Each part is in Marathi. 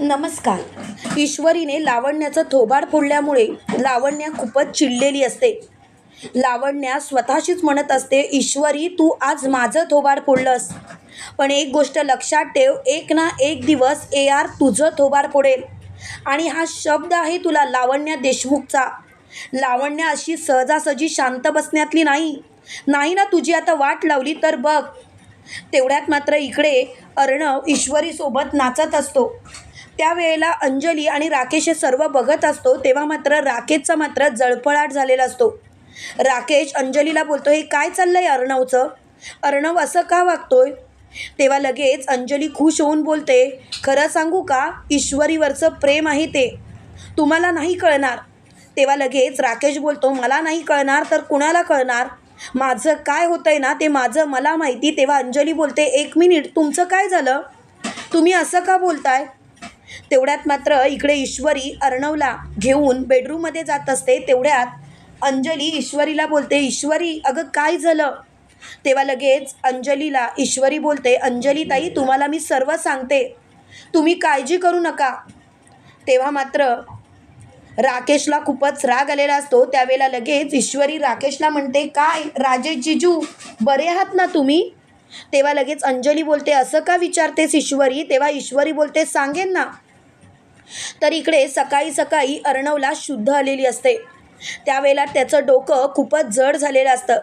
नमस्कार. ईश्वरीने लावण्याचं थोबाड फोडल्यामुळे लावण्या खूपच चिडलेली असते. लावण्या स्वतःशीच म्हणत असते ईश्वरी तू आज माझं थोबाड फोडलंस. पण एक गोष्ट लक्षात ठेव एक ना एक दिवस ए आर तुझं थोबाड फोडेल. आणि हा शब्द आहे तुला लावण्या देशमुखचा. लावण्य अशी सहजासहजी शांत बसण्यातली नाही. नाही ना तुझी आता वाट लावली तर बघ. तेवढ्यात मात्र इकडे अर्णव ईश्वरीसोबत नाचत असतो. त्यावेळेला अंजली आणि राकेश हे सर्व बघत असतो तेव्हा मात्र राकेशचा मात्र जळफळाट झालेला असतो. राकेश अंजलीला बोलतो हे काय चाललं आहे अर्णवचं? अर्णव असं का वागतोय? तेव्हा लगेच अंजली खुश होऊन बोलते खरं सांगू का? ईश्वरीवरचं प्रेम आहे ते. तुम्हाला नाही कळणार. तेव्हा लगेच राकेश बोलतो मला नाही कळणार तर कुणाला कळणार? माझं काय होतंय ना ते माझं मला माहिती. तेव्हा अंजली बोलते एक मिनिट तुमचं काय झालं? तुम्ही असं का बोलताय? तेवढ्यात मात्र इकडे ईश्वरी अर्णवला घेऊन बेडरूममध्ये जात असते तेवढ्यात अंजली ईश्वरीला बोलते ईश्वरी अगं काय झालं? तेव्हा लगेच अंजलीला ईश्वरी बोलते अंजली ताई तुम्हाला मी सर्व सांगते तुम्ही काळजी करू नका. तेव्हा मात्र राकेशला खूपच राग आलेला असतो. त्यावेळेला लगेच ईश्वरी राकेशला म्हणते काय राजेश जिजू बरे आहात ना तुम्ही? तेव्हा लगेच अंजली बोलते असं का विचारतेस ईश्वरी? तेव्हा ईश्वरी बोलते सांगेन ना. तर इकडे सकाळी सकाळी अर्णवला शुद्ध आलेली असते. त्यावेळेला त्याचं डोकं खूपच जड झालेलं असतं.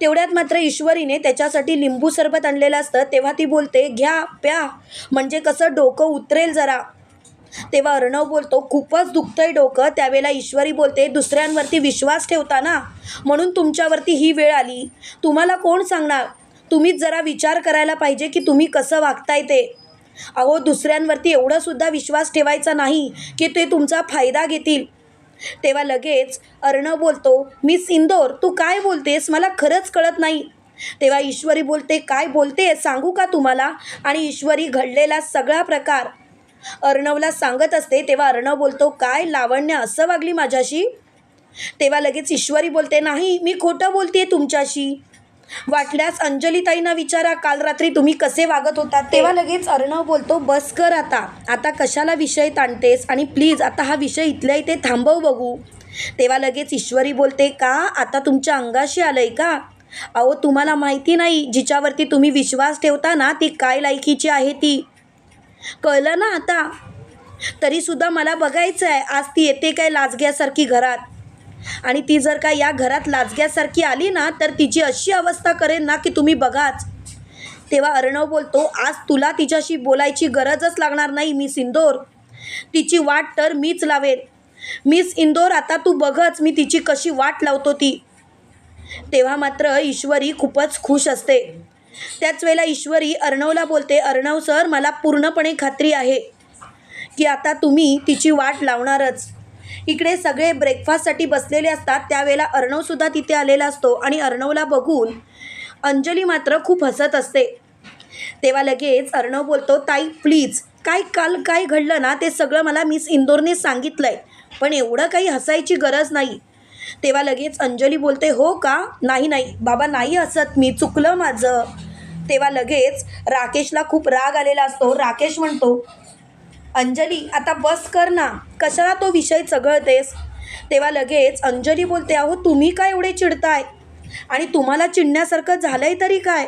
तेवढ्यात मात्र ईश्वरीने त्याच्यासाठी लिंबू सरबत आणलेलं असतं. तेव्हा ती बोलते घ्या प्या. म्हणजे कसं डोकं उतरेल जरा. तेव्हा अर्णव बोलतो खूपच दुखतंय डोकं. त्यावेळेला ईश्वरी बोलते दुसऱ्यांवरती विश्वास ठेवता ना. म्हणून तुमच्यावरती ही वेळ आली. तुम्हाला कोण सांगणार? तुम्हीच जरा विचार करायला पाहिजे की तुम्ही कसं वागताय ते. अहो दुसऱ्यांवरती एवढंसुद्धा विश्वास ठेवायचा नाही की ते तुमचा फायदा घेतील. तेव्हा लगेच अर्णव बोलतो मिस इंदोर तू काय बोलतेस? मला खरंच कळत नाही. तेव्हा ईश्वरी बोलते काय बोलते सांगू का तुम्हाला? आणि ईश्वरी घडलेला सगळा प्रकार अर्णवला सांगत असते. तेव्हा अर्णव बोलतो काय लावण्य असं वागली माझ्याशी? तेव्हा लगेच ईश्वरी बोलते नाही मी खोटं बोलते तुमच्याशी. वाटल्यास अंजलीताईंना विचारा काल रात्री तुम्ही कसे वागत होता तेव्हा लगेच अर्णव बोलतो बस कर आता. आता कशाला विषय ताणतेस? आणि प्लीज आता हा विषय इथल्या इथे थांबव बघू. तेव्हा लगेच ईश्वरी बोलते का? आता तुमच्या अंगाशी आलंय का? अहो तुम्हाला माहिती नाही. जिच्यावरती तुम्ही विश्वास ठेवता ना ती काय लायकीची आहे ती? कळलं ना आता. तरीसुद्धा मला बघायचं आहे आज ती येते काय लाजग्यासारखी घरात? आणि ती जर का या घरात लाजग्यासारखी आली ना तर तिची अशी अवस्था करेन ना की तुम्ही बघाच. तेव्हा अर्णव बोलतो आज तुला तिच्याशी बोलायची गरजच लागणार नाही मिस इंदोर. तिची वाट तर मीच लावेन. मिस इंदोर आता तू बघच मी तिची कशी वाट लावतो ती. तेव्हा मात्र ईश्वरी खूपच खुश असते. त्याच वेळेला ईश्वरी अर्णवला बोलते अर्णव सर मला पूर्णपणे खात्री आहे की आता तुम्ही तिची वाट लावणारच. इकडे सगळे ब्रेकफास्टसाठी बसलेले असतात. त्यावेळेला अर्णवसुद्धा तिथे आलेला असतो आणि अर्णवला बघून अंजली मात्र खूप हसत असते. तेव्हा लगेच अर्णव बोलतो ताई प्लीज काय काल काय घडलं ना? ते सगळं मला मिस इंदोरने सांगितलं आहे पण एवढं काही हसायची गरज नाही. तेव्हा लगेच अंजली बोलते हो का? नाही नाही. बाबा नाही हसत. मी चुकलं माझं. तेव्हा लगेच राकेशला खूप राग आलेला असतो. राकेश म्हणतो अंजली आता बस कर ना. कशाला तो विषय चघळतेस तेव्हा लगेच अंजली बोलते अहो तुम्ही काय एवढे चिडताय? आणि तुम्हाला चिडण्यासारखं झालंय तरी काय?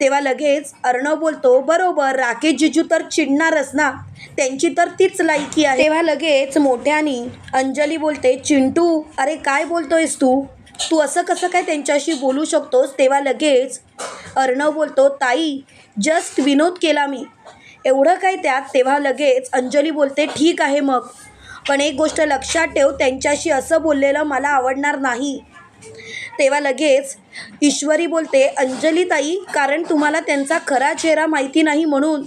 तेव्हा लगेच अर्णव बोलतो बरोबर राकेश जिजू तर चिडणारच ना. त्यांची तर तीच लायकी आहे. तेव्हा लगेच मोठ्यानी अंजली बोलते चिंटू अरे काय बोलतोयस तू? तू असं कसं काय त्यांच्याशी बोलू शकतोस? तेव्हा लगेच अर्णव बोलतो ताई जस्ट विनोद केला मी. एवढं काय त्यात? तेव्हा लगेच अंजली बोलते ठीक आहे मग. पण एक गोष्ट लक्षात ठेव त्यांच्याशी असं बोललेलं मला आवडणार नाही. तेव्हा लगेच ईश्वरी बोलते अंजलीताई कारण तुम्हाला त्यांचा खरा चेहरा माहिती नाही म्हणून.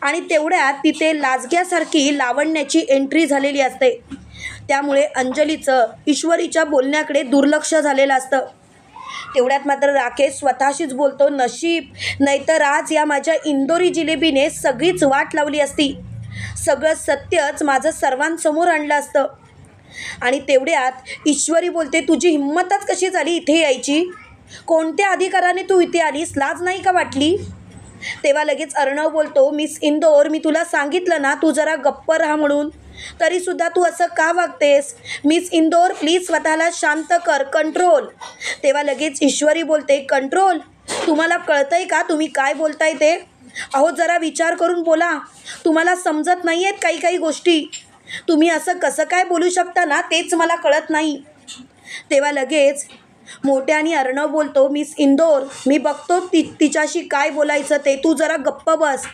आणि तेवढ्यात तिथे लाजग्यासारखी लावण्याची एंट्री झालेली असते. त्यामुळे अंजलीचं ईश्वरीच्या बोलण्याकडे दुर्लक्ष झालेलं असतं. तेवढ्यात मात्र राकेश स्वतःशीच बोलतो नशीब नाहीतर आज या माझ्या इंदोरी जिलेबीने सगळीच वाट लावली असती. सगळं सत्यच माझं सर्वांसमोर आणलं असतं. आणि तेवढ्यात ईश्वरी बोलते तुझी हिंमतच कशी झाली इथे यायची? कोणत्या अधिकाराने तू इथे आलीस? लाज नाही का वाटली? तेव्हा लगेच अर्णव बोलतो मिस इंदोर मी तुला सांगितलं ना तू जरा गप्प राहा म्हणून. तरीसुद्धा तू असं का वागतेस? मिस इंदोर प्लीज स्वतःला शांत कर. कंट्रोल तेव्हा लगेच ईश्वरी बोलते कंट्रोल तुम्हाला कळतंय का तुम्ही काय बोलताय ते? अहो जरा विचार करून बोला. तुम्हाला समजत नाही आहेत काही काही गोष्टी. तुम्ही असं कसं काय बोलू शकता ना तेच मला कळत नाही. तेव्हा लगेच मोठ्याने अर्णव बोलतो मिस इंदोर मी बघतो ति तिच्याशी काय बोलायचं ते. तू जरा गप्प बस.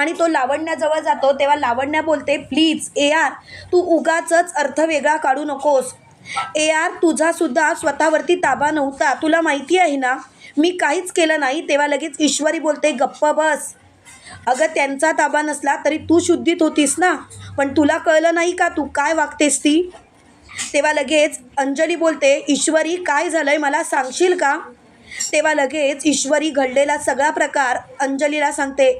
आणि तो लावण्याजवळ जातो तेव्हा लावण्या बोलते प्लीज ए आर तू उगाचच अर्थ वेगळा काढू नकोस. ए आर तुझासुद्धा स्वतःवरती ताबा नव्हता. तुला माहिती आहे ना मी काहीच केलं नाही. तेव्हा लगेच ईश्वरी बोलते गप्प बस. अगं त्यांचा ताबा नसला तरी तू शुद्धीत होतीस ना? पण तुला कळलं नाही का तू काय वागतेस ती? तेव्हा लगेच अंजली बोलते ईश्वरी काय झालंय मला सांगशील का? तेव्हा लगेच ईश्वरी घडलेला सगळा प्रकार अंजलीला सांगते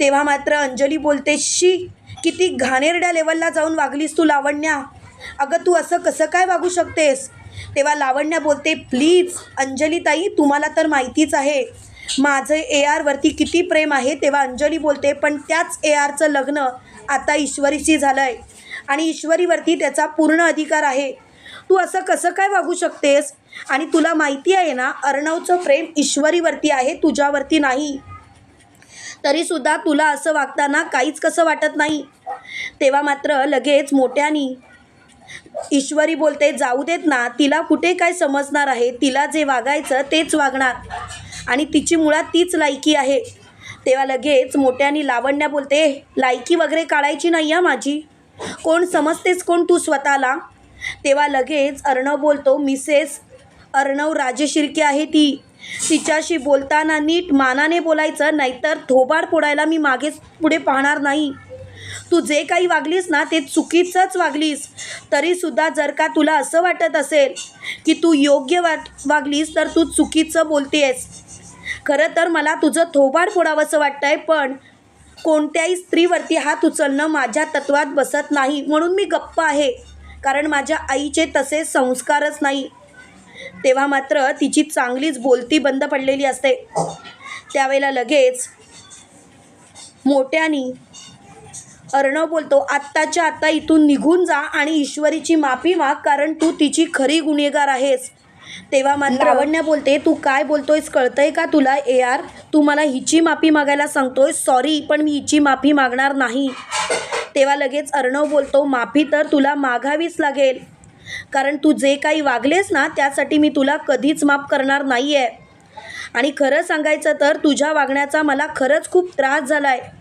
तेव्हा मात्र अंजली बोलते शी किती घाणेरड्या लेवलला जाऊन वागलीस तू लावण्या. अगं तू असं कसं काय वागू शकतेस? तेव्हा लावण्या बोलते प्लीज अंजली ताई तुम्हाला तर माहितीच आहे. माझं ए आरवरती किती प्रेम आहे तेव्हा अंजली बोलते पण त्याच ए आरचं लग्न आता ईश्वरीशी झालं आहे आणि ईश्वरीवरती त्याचा पूर्ण अधिकार आहे. तू असं कसं काय वागू शकतेस? आणि तुला माहिती आहे ना अर्णवचं प्रेम ईश्वरीवरती आहे तुझ्यावरती नाही. तरीसुद्धा तुला असं वागताना काहीच कसं वाटत नाही. तेव्हा मात्र लगेच मोठ्यानी ईश्वरी बोलते जाऊ देत ना तिला कुठे काय समजणार आहे? तिला जे वागायचं तेच वागणार. आणि तिची मुळात तीच लायकी आहे. तेव्हा लगेच मोठ्यानी लावण्या बोलते लायकी वगैरे काढायची नाही आहे माझी. कोण समजतेस कोण तू स्वतःला? तेव्हा लगेच अर्णव बोलतो मिसेस अर्णव राजशिर्के आहे ती. तिच्याशी बोलताना नीट मानाने बोलायचं नाहीतर थोबाड फोडायला मी मागेच पुढे पाहणार नाही. तू जे काही वागलीस ना ते चुकीचंच वागलीस. तरीसुद्धा जर का तुला असं वाटत असेल की तू योग्य वाट वागलीस तर तू चुकीचं बोलतेस खरं तर मला तुझं थोबाड फोडावंसं वाटतं आहे पण कोणत्याही स्त्रीवरती हात उचलणं माझ्या तत्वात बसत नाही म्हणून मी गप्प आहे. कारण माझ्या आईचे तसे संस्कारच नाही. तेव्हा मात्र तिची चांगलीच बोलती बंद पडलेली असते. त्यावेळेला लगेच मोठ्यानी अर्णव बोलतो आत्ताच्या आत्ता इथून निघून जा आणि ईश्वरीची माफी माग कारण तू तिची खरी गुन्हेगार आहेस. तेव्हा मात्र लावण्या बोलते तू काय बोलतोयस कळतंय का तुला ए आर? तू मला हिची माफी मागायला सांगतोय सॉरी पण मी हिची माफी मागणार नाही. तेव्हा लगेच अर्णव बोलतो माफी तर तुला मागावीच लागेल. कारण तू जे काही वागलेस ना त्यासाठी मी तुला कधीच माफ करणार नाही आहे आणि खरं सांगायचं तर तुझ्या वागण्याचा मला खरंच खूप त्रास झाला आहे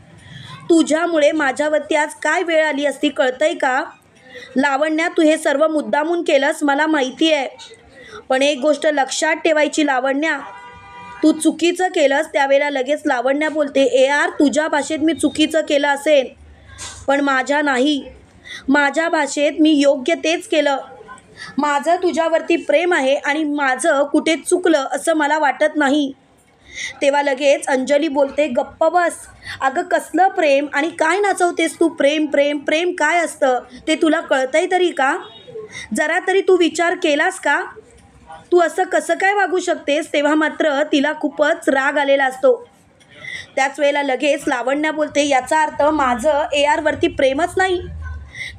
तुझ्यामुळे माझ्यावरती आज काय वेळ आली असती कळतंय का? लावण्या तू हे सर्व मुद्दामून केलंस मला माहिती आहे पण एक गोष्ट लक्षात ठेवायची लावण्या. तू चुकीचं केलंस त्यावेळेला लगेच लावण्या बोलते ए आर तुझ्या भाषेत मी चुकीचं केलं असेल पण माझ्या नाही. माझ्या भाषेत मी योग्य तेच केलं. माझं तुझ्यावरती प्रेम आहे आणि माझं कुठे चुकलं असं मला वाटत नाही. तेव्हा लगेच अंजली बोलते गप्प बस. अगं कसलं प्रेम आणि काय नाचवतेस तू? प्रेम प्रेम प्रेम काय असतं? ते तुला कळतंय तरी का? जरा तरी तू विचार केलास का? तू असं कसं काय वागू शकतेस? तेव्हा मात्र तिला खूपच राग आलेला असतो. त्याच वेळेला लगेच लावण्या बोलते याचा अर्थ माझं ए आरवरती प्रेमच नाही.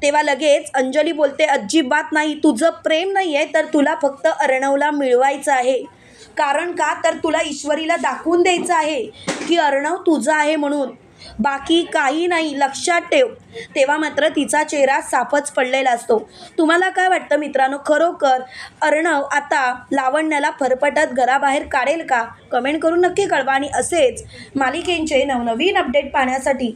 तेव्हा लगेच अंजली बोलते अजिबात नाही तुझं प्रेम नाही आहे तर तुला फक्त अर्णवला मिळवायचं आहे. कारण का? तर तुला ईश्वरीला दाखवून द्यायचं आहे की अर्णव तुझा आहे म्हणून. बाकी काही नाही लक्षात ठेव. तेव्हा मात्र तिचा चेहरा साफच पडलेला असतो. तुम्हाला काय वाटतं मित्रांनो? खरोखर अर्णव आता लावण्याला फरफटत घराबाहेर काढेल का? कमेंट करून नक्की कळवा आणि असेच मालिकेंचे नवनवीन अपडेट पाहण्यासाठी